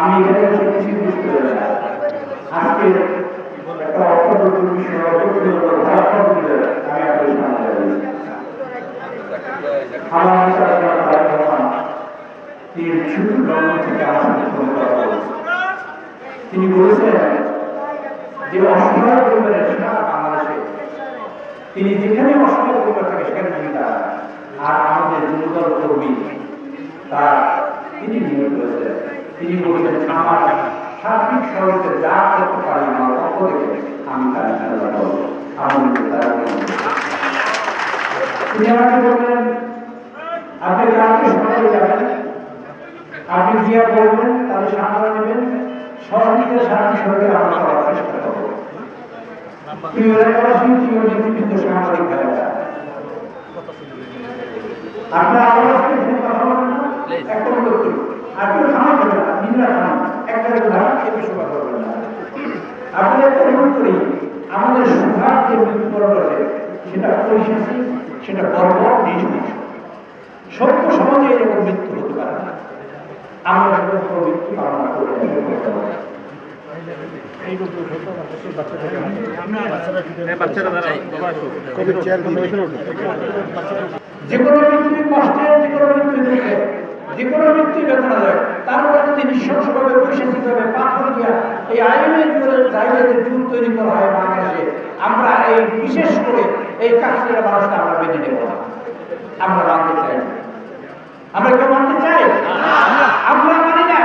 আমি এখানে বসে কিছু বুঝতে পারি না আজকে একটা অত্যন্ত বিষয় আমি আপনাদের সামনে দাঁড়িয়েছি। আমার নেতা জনাব তারেক রহমান, তিনি শুধু লন্ডন থেকে আমার সাথে ফোনে কথা বলেছেন। তিনি বলেছেন যে অসহায় পরিবারের সারা বাংলাদেশে তিনি যেখানে অসহায় পরিবার থাকে সেখানে তিনি দাঁড়ান আর আমাদের যুবদল কর্মী তার তিনি নিয়োগ করেছেন। তিনি বলেছেন, আমার সার্বিক সহযোগিতা যা করতে পারি আমার পক্ষ থেকে আমি তার খেলা আপনি আপনি বলবেন সামনে নেবেন। সহযোগিতা সার্বিক আমরা চেষ্টা করব। সাংবাদিক ভাইয়েরা আপনারা আরও শুনে কথা বলেন না। একটা অনুরোধ করি আর কেউ থামাই দেবেন না নিজেরা থামান একটা উদাহরণ এ বিষয়ে কথা বলবেন না আপনাদের একটা অনুরোধ করি আমাদের সুভাগ যে মৃত্যুবরণ আছে সেটা পরিশেষে সেটা গর্ব নিজ সত্য সমাজে এরকম মৃত্যু হতে পারে না আমরা সেরকম কোনো মৃত্যু কামনা করি না। যে কোনো মৃত্যু কষ্টে যে কোনো মৃত্যু দুঃখে যে কোনো নৃশংসভাবে বৈশাখিকভাবে পাথর দিয়া এই আইনের জায়গাতে তৈরি করা হয় বাংলাদেশে আমরা এই বিশেষ করে এই আমরা মেনে নেব। আমরা মানতে চাই আমরা কেউ মানতে চাই আমরা মানি না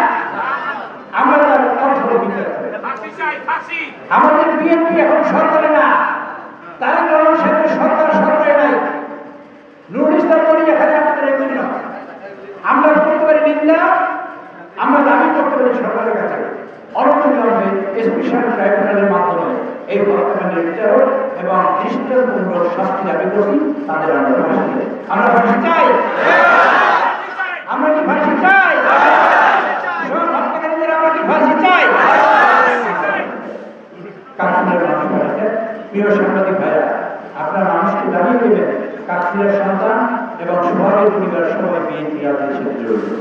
আমরা তার কঠোর বিচার করি। ফাঁসি চাই ফাঁসি আমাদের বিএনপি এখন সরকারে না। তারা কারণ সাথে সরকার, সরকারে নাই। নুরুল ইসলাম বলি এখানে আমাদের এমনি নয়। আমরা করতে পারি নিন্দা আমরা দাবি করতে পারি সরকারের কাছে। স্পেশাল ট্রাইব্যুনালের মাধ্যমে এই হত্যাকাণ্ডের বিচার এবং দৃষ্টান্তমূলক শাস্তি দাবি করছি, তাদের আমরা আমরা চাই আমরা কি ফাঁসি চাই সব হত্যাকারীদের আমরা কি ফাঁসি চাই কাশ্মীরের মানুষ ভাইরা, প্রিয় সাংবাদিক ভাইরা আপনার মানুষকে জানিয়ে দেবেন কাশ্মীরের সন্তান এবং সোহাগের পরিবার সবাই বিএনপি রাজনীতির সাথে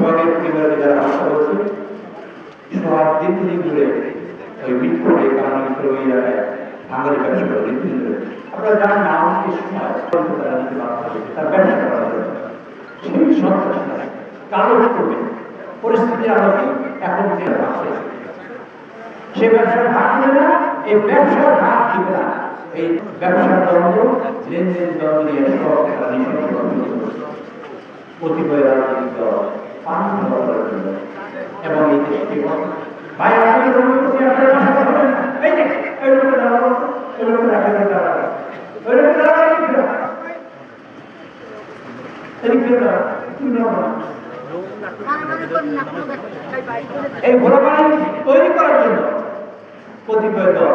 পরিবারকে যারা হত্যা করছে দীর্ঘদিন ধরে ওই কারণে ওই ব্যবসা করে দীর্ঘদিন ধরে। আপনারা তারা নিতে তার ব্যবসা করা সেই সন্ত্রাস কালো করবে। এখন যে সে ব্যবসার ভাগ না, এই ব্যবসার ভাগ দিবে না। এই ব্যবসার দ্বন্দ্ব লেনদেন দ্বন্দ্ব নিয়ে সব কতিপয় রাজনৈতিক এবং এই দেশকে এই যে তৈরি করার জন্য কতিপয় দল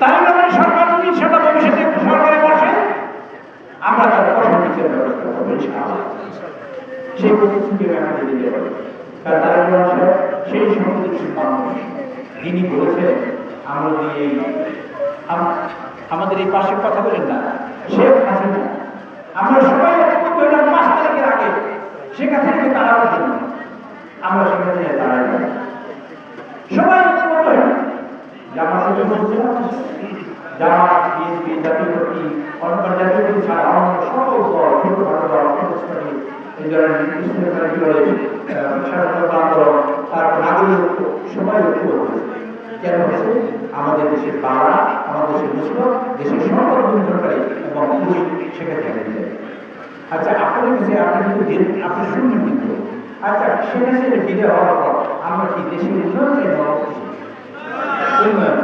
তাই আমাদের সরকার যদি সেটা ভবিষ্যতে সরকারে বসে, আমরা তার ব্যবস্থা করব সেই প্রতিশ্রুতি দিতে তারা সেই সংবেদনশীল মানুষ তিনি বলেছেন, আমরা এই আমাদের এই পাশে কথা বলেন না, শেখ হাসিনা, আমরা সবাই ঐক্যবদ্ধ হলাম পাঁচ তারিখের আগে। হাসিনাকে তাড়ানোর জন্য আমরা সেখানে দাঁড়াই। সবাই কেন আমাদের দেশের বাংলা, আমাদের দেশের মুসলিম দেশের এবং সেখানে আচ্ছা আপনাদের আপনি কিন্তু আপনি কিন্তু। আচ্ছা সেখানে হওয়ার পর আমরা কি দেশের উন্নয়ন চাই উন্নয়ন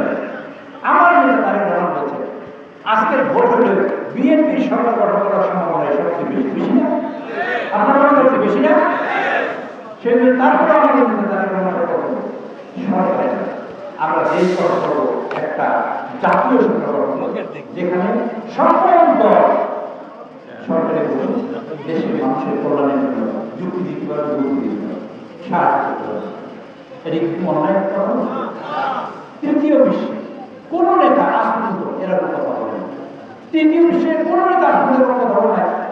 আমার নেতা তারেক রহমান বলছে আজকের ভোট হলে বিএনপির সরকার গঠন করার সম্ভাবনা সবচেয়ে বেশি বেশি না আপনার মনে করছে বেশি না সেই জন্য তারপরে আমাদের নেতা তারেক রহমান সরকার আমরা এই গঠন একটা জাতীয় সরকার যেখানে সকল সরকারের দেশের মানুষের কল্যাণের জন্য যুক্তি দিতে পারবে গুরুত্ব দিতে পারবে সাহায্য করতে এটা কি অনলাইন কথা তৃতীয় বিশ্বে। কোন নেতা আজ পর্যন্ত এরকম কথা বলে তৃতীয় বিশ্বের কোন নেতা আজ পর্যন্ত কথা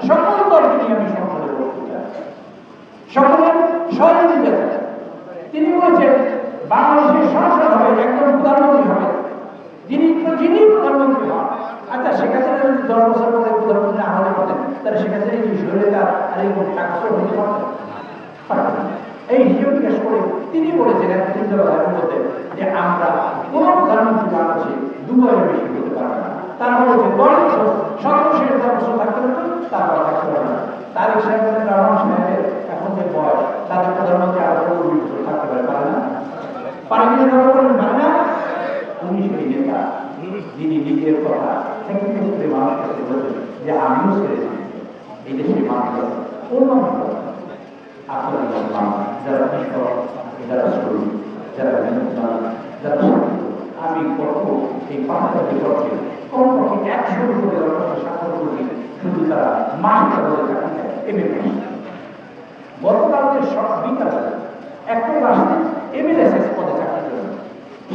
সকল দলকে নিয়ে আমি সংসদে। তিনি বলেছেন, বাংলাদেশের হবে একজন প্রধানমন্ত্রী হবে। যিনি যিনি প্রধানমন্ত্রী হন। আচ্ছা শেখ হাসিনা যদি দশ বছর পরে প্রধানমন্ত্রী না হলে তাহলে শেখ হাসিনা আর এই টাকা পারতেন না। এই হিসেব নিকাশ করে তিনি বলেছেন এক চিন্তাধারার মধ্যে যে আমরা কোন প্রধানমন্ত্রী বাংলাদেশে দুবারের বেশি হতে পারবে না তারা বলেছে সর্বশেষ বছর থাকতে পারবে তারপর থাকতে পারবে না। তারিক সাহেবের রহমান সাহেবের এখন যে বয়স, তাদের প্রধানমন্ত্রী আরও বছর থাকতে পারে পারে না? পারে কিনা জবাব বলবেন পারে না। উনি সেই নেতা, যিনি নিজের কথা স্যাক্রিফাইস করে মানুষের কাছে যে, আমিও ছেড়েছি এই দেশের মানুষের অন্য মানুষ আপনারা যারা কৃষক যারা শ্রমিক, যারা যারা আমি কত এই পাঁচটা বিতর্কে কমপক্ষে একশো দরখাস্ত স্বাক্ষর করি শুধু তারা মাস বলে চাকরি দেয় এমএলএ গতকালকে সব বিকালে একটা রাষ্ট্রে এমএলএসএস পদে চাকরি করে।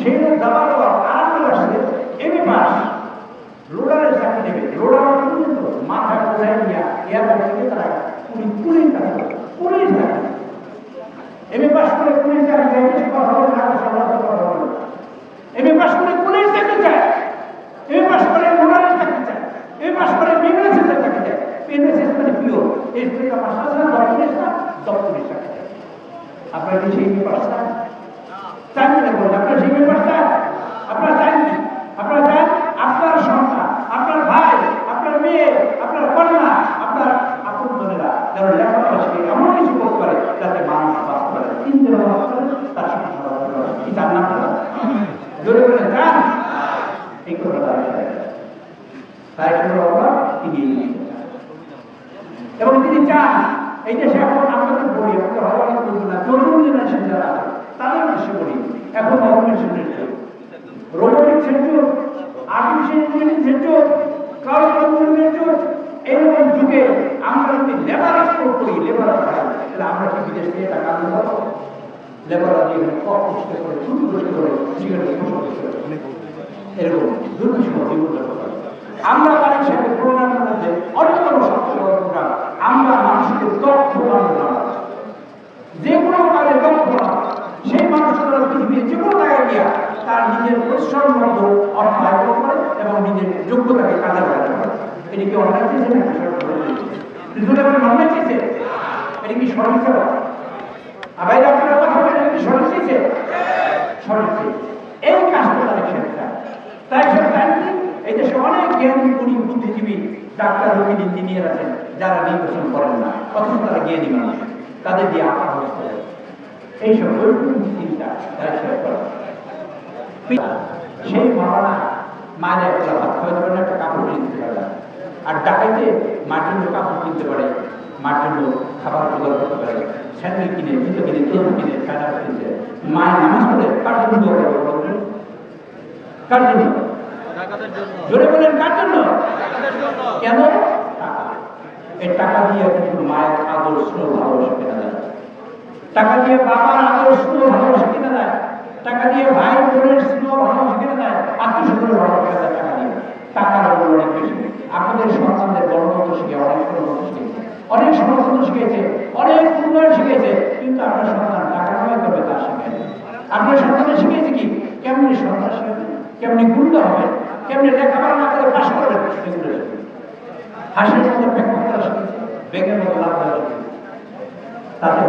সেই দাবার পর আর রাষ্ট্রে এমএ পাস। লোডারের চাকরি নেবে। লোডার পর্যন্ত মাথায় বোঝাই দিয়া এয়ারপোর্ট থেকে তারা পুলিশ পুলিশ চাকরি করে। পুলিশ চাকরি এমএ পাস করে পুলিশ চাকরি দেয় কিছু কথা হবে না এমএ পাস করে পুলিশ চাকরি চায় এমএ পাস করে লোডারের চাকরি চায় এমএ পাস করে বিএমএসএস এর মানে পিওর এই দুইটা না ডক্টরেট না ডক্টরেট চাকরি আপনার কি সেই পাস চান? না বলুন? আপনার সেই চান? আপনার চান আপনার চান আপনার সন্তান, আপনার ভাই, আপনার মেয়ে, আপনার কন্যা, আপনার আপন বোনেরা যেন লেখাপড়া শিখে, এমন কিছু করতে পারে যাতে মানুষ বাঁচতে পারে। তিন দিন বাঁচতে পারে তার সংসার কি চান না আপনারা? জোরে বলে চান এই কথাটা আমি চাই। তাই জন্য আমরা তিনি এগিয়ে যান। এবং তিনি চান এখন আপনাদের বলি করব না, তরুণ জেনারেশন যারা তাদের বলি, এখন আর্টিফিশিয়াল ক্লাউড যুগ আমরা যদি লেবার এক্সপোর্ট করি লেবার তাহলে আমরা কি বিদেশ থেকে টাকা পরিষ্কার করে করে। এরকম আমরা সাথে প্রোগ্রামের মধ্যে অন্যতম সবচেয়ে বড় প্রোগ্রাম আমরা মানুষকে দক্ষ বানানো যে কোনো কাজে দক্ষ বানানো। সেই মানুষগুলো পৃথিবীর যে কোনো জায়গায় গিয়া তার নিজের পরিশ্রম মতো অর্থ আয় করতে পারে এবং নিজের যোগ্যতাকে কাজে লাগাতে পারে। এটি কি অন্যায় চেয়েছে করে অন্যায় চেয়েছে? এটি কি কথা এটি চেয়েছে? এই কাজটা খেতে তাই এই দেশে অনেক জ্ঞানী, গুণী, বুদ্ধিজীবী, ডাক্তার ইঞ্জিনিয়ার আছেন, যারা নির্বাচন করেন না। অথচ তারা জ্ঞানী মানুষ। তাদের দিয়ে আঁকা হচ্ছে এইসব চিন্তা তারা শেষ করে সেই মামারা মায়ের একটা ভাত একটা কাপড় কিনতে পারে আর ডাকাইতে মার জন্য কাপড় কিনতে পারে, মার জন্য খাবার জোগাড় করতে পারে, স্যান্ডেল কিনে, জুতো কিনে চোখ কিনে ফ্যানার কিনছে মায়ের নামাজ পড়ে কার জন্য দোয়া করে জন্য? জোরে বলেন, কার জন্য? কেন? এই টাকা দিয়ে কিন্তু মায়ের আদর স্নেহ ভালোবাসা কেনা যায়। টাকা দিয়ে বাবার আদর স্নেহ ভালোবাসা কেনা যায়। টাকা দিয়ে ভাই বোনের স্নেহ ভালোবাসা কেনা যায় আত্মীয় স্বজনের ভালোবাসা যায় টাকা দিয়ে। টাকার মূল্য অনেক বেশি। আপনাদের সন্তানদের গণতন্ত্র শিখে অনেক গণতন্ত্র শিখেছে অনেক সমাজতন্ত্র শিখেছে অনেক উন্নয়ন শিখেছে কিন্তু আপনার সন্তান টাকা কামাই করবে তা শিখেছে আপনার সন্তানের শিখেছে কি? কেমনি সন্তান শিখেছে কেমনি গুন্ডা হবে, কেমনি লেখাপড়া না করে পাশ করবে সেগুলো হাসির মতো ব্যাখ্যা করা শিখেছে, বেগের মতো লাভ তাতে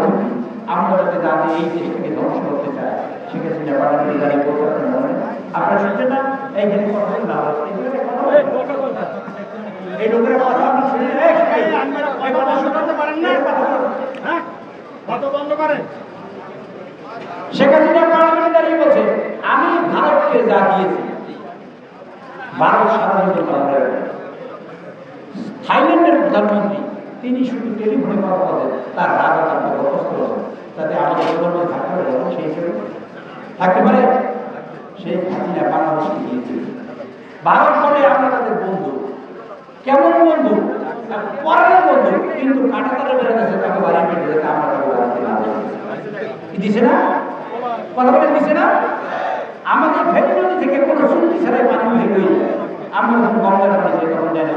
আমরা যাতে জাতি এই দেশটাকে ধ্বংস করতে চায় সেক্ষেত্রে নেপালের দাঁড়িয়ে বলতে মনে আপনার শুনছেন না এই যে কথা না এই লোকের কথা বলি। এই লোকের কথা আপনি শুনে এই, এই, এই কথা শুনতে পারেন না। এই কথা বলুন। হ্যাঁ কত বন্ধ করেন। শেখ হাসিনা পার্লামেন্টে দাঁড়িয়ে বলছে আমি ভারতকে যা দিয়েছি ভারত জীবন থাইল্যান্ডের প্রধানমন্ত্রী তিনি শুধু টেলিফোনে কথা বলেন তার রাগ তার হলেন যাতে আমাদের প্রধানমন্ত্রী থাকতে সেই হিসেবে থাকতে পারে সেই হাসিনা বাংলাদেশকে দিয়েছে ভারত বলে আমরা তাদের বন্ধু। কেমন বন্ধু? পরের বন্ধু। কিন্তু কাটাতারে বেড়ে গেছে তাকে বাড়ি পেটে যেতে আমরা তাকে বাড়িতে না। দিছে না? কথা দিছে না? আমাদের নদী থেকে কোনো চুক্তি ছাড়াই পানি হয়ে যায়। আমরা যখন গঙ্গার পানি যাই তখন যাই না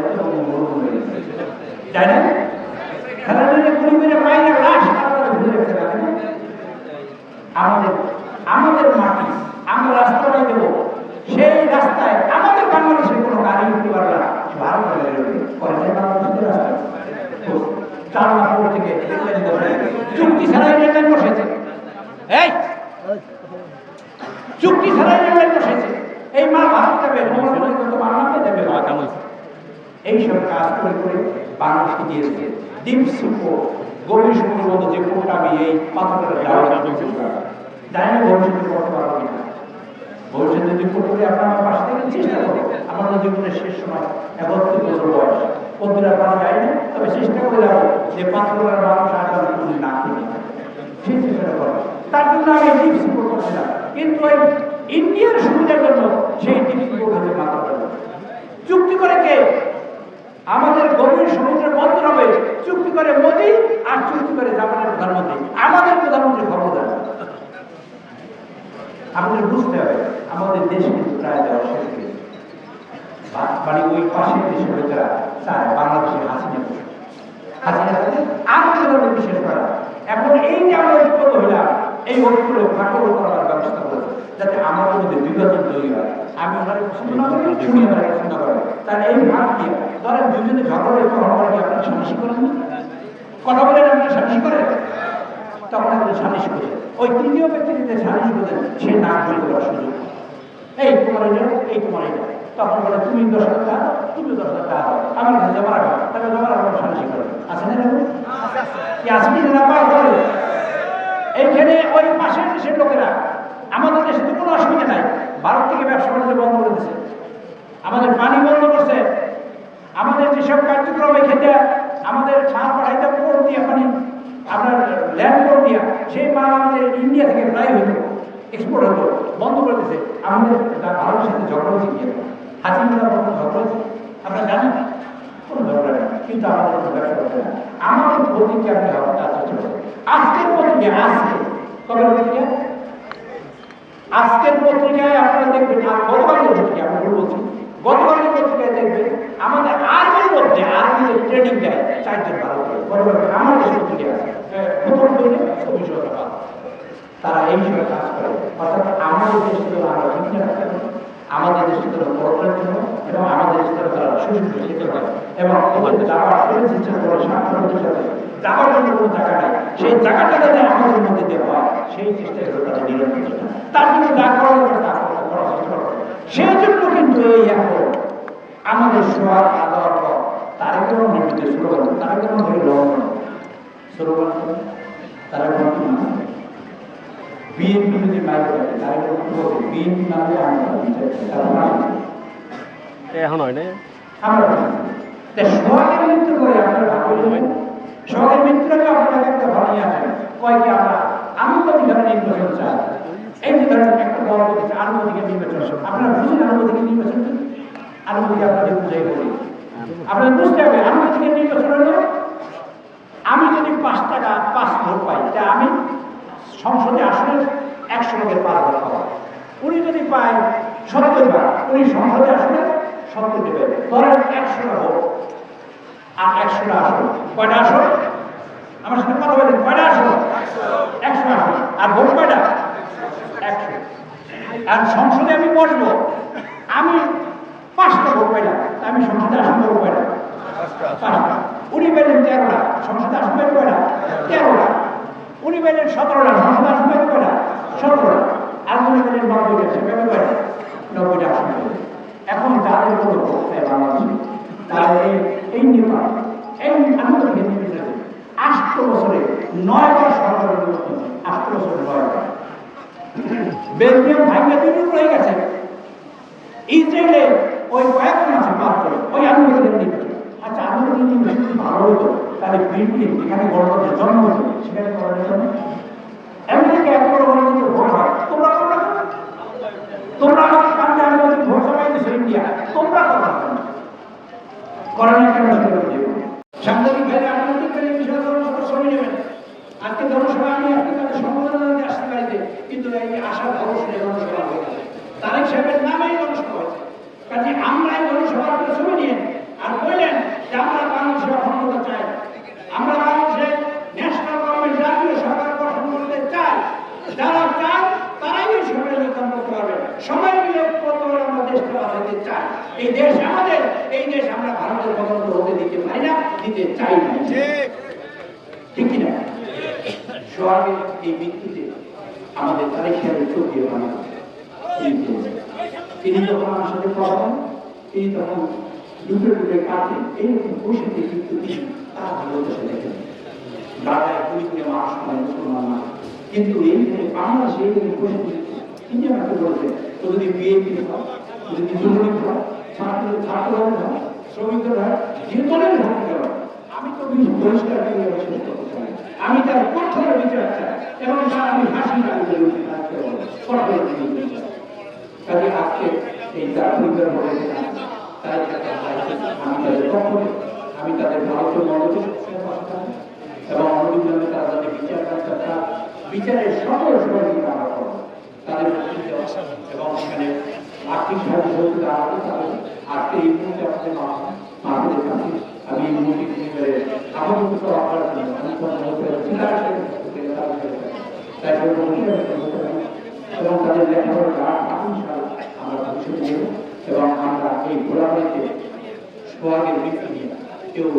যাই না? খেলা গুলি মেরে লাশ রাখে না। আমাদের আমাদের মাটি আমরা রাস্তাটা দেবো। সেই রাস্তায় আমাদের বাংলাদেশের কোনো গাড়ি উঠতে পারবে না। ভারত বাংলাদেশের রাস্তায় চার মাস থেকে চুক্তি রেললাইন বসেছে। এই! চুক্তি ছাড়াই রেললাইন বসেছে। এই মাল ভারত কত এইসব কাজ করে করে বাংলাদেশকে দিয়েছে। গভীর সমুদ্র যে কোনটা আমি এই পাথরের করতে করতে আপনার আমার থেকে চেষ্টা করব আমার জীবনের শেষ সময় একত্রিশ বছর বয়স যায় না তবে চেষ্টা করে যাব যে পাথরের মানুষ কোনো না। কিনি সেই চেষ্টা করব তার জন্য আমি করছিলাম কিন্তু এই ইন্ডিয়ার সুবিধার জন্য সেই হচ্ছে মাত্র চুক্তি করে কে? আমাদের গভীর সমুদ্রের বন্দর হবে। চুক্তি করে মোদি আর চুক্তি করে জাপানের প্রধানমন্ত্রী। আমাদের প্রধানমন্ত্রী খবরদার আমাদের বুঝতে হবে, আমাদের দেশ কিন্তু প্রায় দেওয়া শেষ হয়ে। মানে ওই পাশের দেশের লোকেরা চায় বাংলাদেশের হাসিনা। হাসিনা আন্দোলন বিশেষ করা। এখন এই যে আমরা হইলাম, এই ঐক্যগুলো ফাটল করার ব্যবস্থা করেছে, যাতে আমাদের মধ্যে বিভাজন তৈরি হয়। আমি ওনারে পছন্দ না করি, শুনি ওনারে পছন্দ করে। তাহলে এই কি ধরেন দুজনে ঝগড়া একটু হওয়ার সালিশি করেন কথা বলেন করেন? তখন আপনি করেন। ওই তৃতীয় ব্যক্তি যদি সালিশ করেন সে না ভুল করার সুযোগ এই তোমার এটা এই তোমার এটা তখন বলে, তুমি দশ হাজার টাকা তুমি দশ হাজার টাকা আমার কাছে জমা রাখো। তাহলে জমা রাখো সালিশি করে আছে না কি আসবি না পাওয়া করে এইখানে ওই পাশের দেশের লোকেরা, আমাদের দেশে তো কোনো অসুবিধা নাই। ভারত থেকে ব্যবসা বাণিজ্য বন্ধ করে দিচ্ছে আমাদের পানি বন্ধ করছে। আমাদের যেসব কার্যক্রম এখানে আমাদের সার পাঠাইতে পোর্ট দিয়ে পানি আপনার ল্যান্ড সেই মাল আমাদের ইন্ডিয়া থেকে প্রায় হতো এক্সপোর্ট হতো বন্ধ করে দিচ্ছে আমাদের ভারতের সাথে ঝগড়া হয়েছে কি হাসিনা বন্ধ ঝগড়া হয়েছে? আপনারা জানেন কোনো ঝগড়া নেই কিন্তু আমাদের কোনো ব্যবসা করতে না। প্রতিক্রিয়া আমি হবে? তার চেষ্টা করব আজকের প্রতিক্রিয়া আজকে। কবে প্রতিক্রিয়া আজকের পত্রিকায় আপনারা দেখবেন, আর গতকালের পত্রিকা, আমি ভুল বলছি, গতকালের পত্রিকায় দেখবেন, আমাদের আর্মির মধ্যে আর্মিদের ট্রেনিং দেয় চারজন ভারতীয়। গতকাল আমার দেশ পত্রিকা আছে। তারা এই বিষয়ে কাজ করে। অর্থাৎ আমাদের দেশকে তো আমরা ঠিক রাখতে আমাদের তো পড়ার জন্য এবং আমাদের দেশকে তো তারা সুযোগ দিতে পারে এবং ওদের যাওয়ার আসলে চেষ্টা করে সাংবাদিকের সাথে যাওয়ার জন্য কোনো জায়গা নাই। সেই জায়গাটা যাতে আমাদের মধ্যে দেওয়া সেই চেষ্টা করে তাদের নিরন্তর তার জন্য যা করা দরকার তা করার চেষ্টা করে। সেই জন্য কিন্তু এই এখন আমাদের সবার আদার তারা কেন নির্মিত স্লোগান তারা কেন ধরে লঙ্ঘন। স্লোগান করে, তারা কোনো বিএনপি যদি মাইক থাকে বলবে বিএনপি না হলে আমরা এখন হয় না আমরা তা সোহাগের মৃত্যু করে আপনারা ভাবলেন সোহাগের মৃত্যুটাকে আপনারা একটা ভাবিয়ে আছেন কয় কি আমরা আনুপাতিকভাবে নির্বাচন চাই এই যে ধরেন একটা দল বলতেছে আনুপাতিকের নির্বাচন আপনারা বুঝেন আনুপাতিকের নির্বাচন কি? আনুপাতিক আপনাদের বুঝাই বলি আপনারা বুঝতে হবে আনুপাতিকের নির্বাচন হলো, আমি যদি পাঁচ টাকা, পাঁচ ভোট পাই, তা আমি সংসদে আসলে একশো লোকের পাঁচ ভোট পাবো উনি যদি পায় সত্তর বার, উনি সংসদে আসলে সত্তর দেবে। ধরেন একশোটা ভোট। আর একশোটা আসন কয়টা আসন আমার সাথে কথা বলেন, কয়টা আসন একশো আসন আর ভোট কয়টা? একশো। আর সংসদে আমি বসবো। আমি পাঁচটা ভোট পাইলাম। তা আমি সংসদে আসন ভোট পাইলাম। পাঁচটা। উনি পেলেন তেরোটা সংসদে আসবেন কয়টা? তেরোটা উনি পেলেন সতেরোটা সংসদে আসবেন কয়টা সতেরোটা আর উনি পেলেন নব্বইটা সে পেলেন কয়টা নব্বইটা আসন পেলেন। এখন যাদের কোনো নেই বাংলাদেশে, তারা এই এই নির্মাণ এই আনন্দ নির্বাচনে আষ্ট বছরে নয় বার সরকার পরিবর্তন। আষ্ট বছরে নয় বার। বেলজিয়াম ভাইকে দুই টুকরো হয়ে গেছে। ইসরায়েলে ওই কয়েকজন আছে করে ওই আনুগতিক নির্বাচন আচ্ছা আনুগতিক নির্বাচন ভালো হতো তাহলে ব্রিটেন যেখানে গণতন্ত্রের জন্ম সেখানে না আমেরিকা এত বড় গণতন্ত্র ভোট হয়। তোমরা তোমরা তোমরা আমাকে কান্দে আমি বলছি ভোট সবাই দিয়েছে ইন্ডিয়া? তোমরা করো না কেন? করো না কেন সেটা বলছি। সাংবাদিক ভাইরা আপনাদের কাছে বিষয় জনসভা ছবি নেবেন। আজকে জনসভা আমি আজকে তাদের সম্বোধনা আসতে পারিতে কিন্তু এই খবর শুনে জনসভা তারেক সাহেবের নামেই জনসভা হয়েছে কাজে আমরা এই জনসভার একটা ছবি নিয়ে আর বললেন যে আমরা বাংলাদেশের অখণ্ডতা চাই আমরা বাংলাদেশে ন্যাশনাল গভর্নমেন্ট জাতীয় সরকার গঠন করতে চাই যারা চায় তারাই এই সরকারে যোগদান করতে পারবে সবাই মিলে করতে পারবে আমরা দেশটা বাঁচাতে চাই এই দেশ আমাদের এই দেশ আমরা ভারতের গণতন্ত্র হতে দিতে পারি না দিতে চাই না ঠিক কিনা সোহাগের এই মৃত্যুতে আমাদের তারিখ সাহেবের চোখ দিয়ে বানা তিনি যখন আমার সাথে কথা তিনি তখন দুটো দুটো কাঁদেন এইরকম পরিস্থিতি কিন্তু তিনি তার ভালোবাসা দেখেন কুড়ি কুড়ি মানুষ নয় মুসলমান না। কিন্তু এইখানে বাংলাদেশে এইখানে পরিস্থিতি, তিনি আমাকে বলছে তো যদি বিএনপি হয় যদি যুবলীগ হয়, ছাত্র ছাত্ররা হয়, শ্রমিকরা হয় দলের হোক আমি তো কিছু পরিষ্কার করে শেষ করতে আমি তার কঠোর বিচার চাই এবং আমি হাসি না করে বলছি কাজে আজকে এই পরিবার বলে তাই আমি তাদের তাদের মনোযোগ এবং অনুবিধানে তারা যাতে বিচার কাজটা বিচারের সকল সহযোগিতা তাদের এবং সেখানে আর্থিক তাদের আমি তাদের তাই তাদের আপনি সাল আমরা ভবিষ্যতে নেব এবং আমরা এই ঘোরাবাড়িতে সোহাগের মৃত্যু নিয়ে কেউ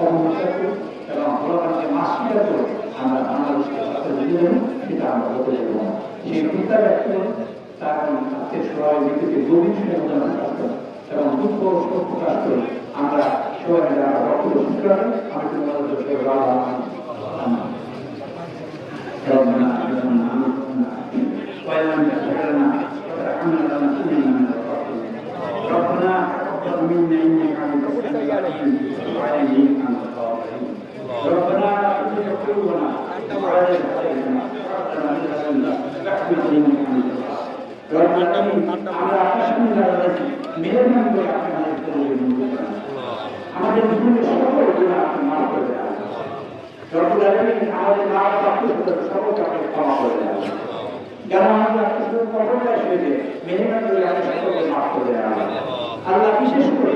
অবমুখা করি এবং ঘোরাবাড়িতে মাছ স্বীকার করে আমরা বাংলাদেশকে হাতে দিয়ে দেবো সেটা আমরা হতে দেবো না সেই প্রত্যাগ ব্যক্ত করে তার আজকে সোহাগের মৃত্যুকে গভীর শুনে প্রদান করতে এবং দুঃখ ও শোক প্রকাশ করে আমরা সবাই মিলে আমরা বক্তব্য শুনতে পারি আমি তোমাদের সবাই ভালো আছি ربنا اجعلنا عنا وإن لم تغفر لنا وترحمنا لنكونن من আমাদের জীবনের সকল গুণা আপনি মাফ করে দেন রব্বুল আলামিন আমাদের আল্লাহ বিশেষ করে